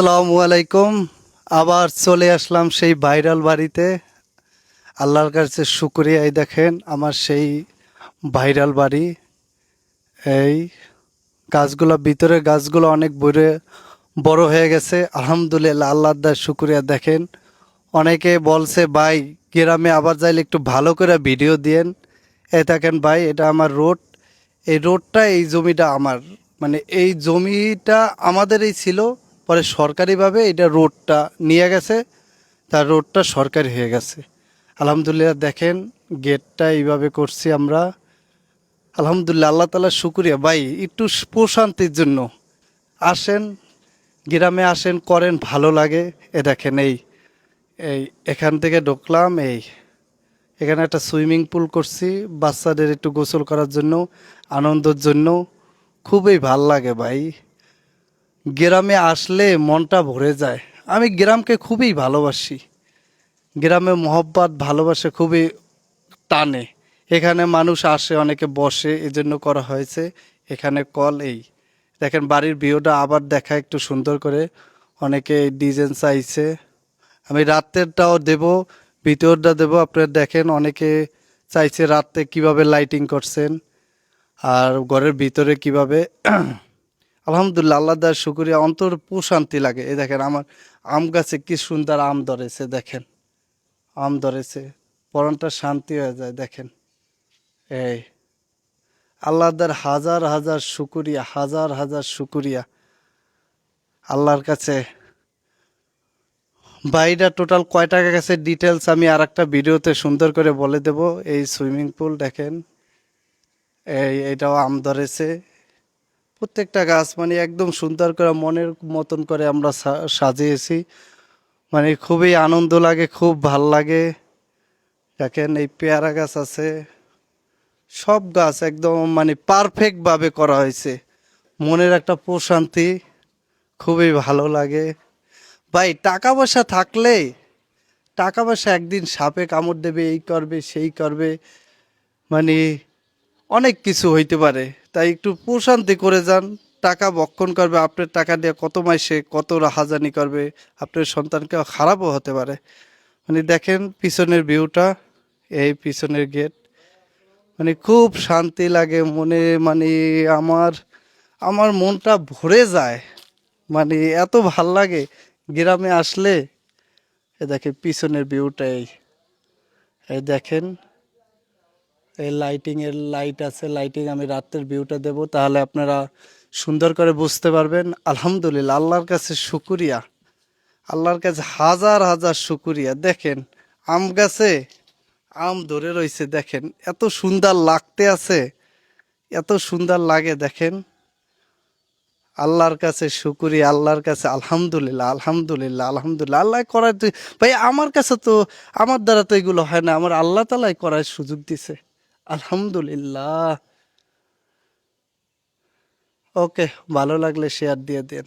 আসসালামু আলাইকুম। আবার চলে আসলাম সেই ভাইরাল বাড়িতে। আল্লাহর কাছে শুক্রিয়া। এই দেখেন আমার সেই ভাইরাল বাড়ি। এই গাছগুলো ভিতরে গাছগুলো অনেক বড় বড় হয়ে গেছে। আলহামদুলিল্লাহ, আল্লাহর দার শুক্রিয়া। দেখেন অনেকে বলছে, ভাই, গ্রামে আবার যাইলে একটু ভালো করে ভিডিও দিয়েন। এ দেখেন ভাই, এটা আমার রোড। এই রোডটা, এই জমিটা আমার। মানে এই জমিটা আমাদেরই ছিল। পরে সরকারিভাবে এটা রোডটা নিয়ে গেছে, তার রোডটা সরকারি হয়ে গেছে। আলহামদুলিল্লাহ দেখেন, গেটটা এইভাবে করছি আমরা। আলহামদুলিল্লাহ আল্লাহ তালা শুক্রিয়া। ভাই, একটু প্রশান্তির জন্য। আসেন, গ্রামে আসেন, করেন, ভালো লাগে। এ দেখেন, এই এই, এখান থেকে ঢুকলাম, এই, এখানে একটা সুইমিং পুল করছি, বাচ্চাদের একটু গোসল করার জন্য, আনন্দের জন্য। খুবই ভালো লাগে ভাই। গ্রামে আসলে মনটা ভরে যায়। আমি গ্রামকে খুবই ভালোবাসি। গ্রামে মহব্বত, ভালোবাসে খুবই টানে। এখানে মানুষ আসে, অনেকে বসে, এজন্য করা হয়েছে। এখানে কল এই। দেখেন, বাড়ির ভিউটা আবার দেখা একটু সুন্দর করে। অনেকে ডিজাইন চাইছে। আমি রাতেরটাও দেব, ভিতরটা দেব। আপনারা দেখেন, অনেকে চাইছে রাতে কীভাবে লাইটিং করছেন। আর ঘরের ভিতরে কীভাবে আলহামদুলিল্লাহ, আল্লাহ দার শুক্রিয়া। অন্তর প্রশান্তি লাগে। এই দেখেন আমার আম গাছে কি সুন্দর আম ধরেছে, দেখেন। আম ধরেছে, পরনটা শান্তি হয়ে যায়, দেখেন। এই আল্লাহদার হাজার হাজার শুকুরিয়া, হাজার হাজার শুকুরিয়া। আল্লাহর কাছে। বাইরা টোটাল কয় টাকা গেছে? ডিটেলস আমি আর একটা ভিডিওতে সুন্দর করে বলে দেব। এই সুইমিং পুল, দেখেন। এই, এটাও আম ধরেছে। প্রত্যেকটা গাছ মানে একদম সুন্দর করে মনের মতন করে আমরা সাজিয়েছি। মানে খুবই আনন্দ লাগে, খুব ভালো লাগে। দেখেন এই পেয়ারা গাছ আছে। সব গাছ একদম মানে পারফেক্টভাবে করা হয়েছে। মনের একটা প্রশান্তি, খুবই ভালো লাগে। ভাই, টাকা পয়সা থাকলে, টাকা পয়সা একদিন সাপে কামড় দেবে, এই করবে, সেই করবে। মানে অনেক কিছু হইতে পারে। তাই একটু প্রশান্তি করে যান। টাকা বক্ষণ করবে, আপনার টাকা দিয়ে কত মাসে কত রাহাজানি করবে, আপনার সন্তানকে খারাপও হতে পারে। মানে দেখেন পিছনের ভিউটা, এই পিছনের গেট মানে খুব শান্তি লাগে, মনে মানে আমার আমার মনটা ভরে যায়। মানে এত ভালো লাগে গ্রামে আসলে। এ দেখে পিছনের ভিউটা এই দেখেন। এই লাইটিং আছে লাইটিং আমি রাতের ভিউটা দেব। তাহলে আপনারা সুন্দর করে বুঝতে পারবেন। আলহামদুলিল্লাহ, আল্লাহর কাছে শুকুরিয়া। আল্লাহর কাছে হাজার হাজার শুকুরিয়া। দেখেন, আম গাছে আম ধরে রয়েছে, দেখেন। এত সুন্দর লাগতে আছে, এত সুন্দর লাগে, দেখেন। আল্লাহর কাছে শুকুরিয়া, আল্লাহর কাছে আলহামদুলিল্লাহ আলহামদুলিল্লাহ আলহামদুলিল্লাহ। আল্লাহ করার ভাই, আমার কাছে তো আমার দ্বারা তো এগুলো হয় না। আমার আল্লাহ তালাই করার সুযোগ দিছে। আলহামদুলিল্লাহ। ওকে ভালো লাগলে শেয়ার দিয়ে দেন।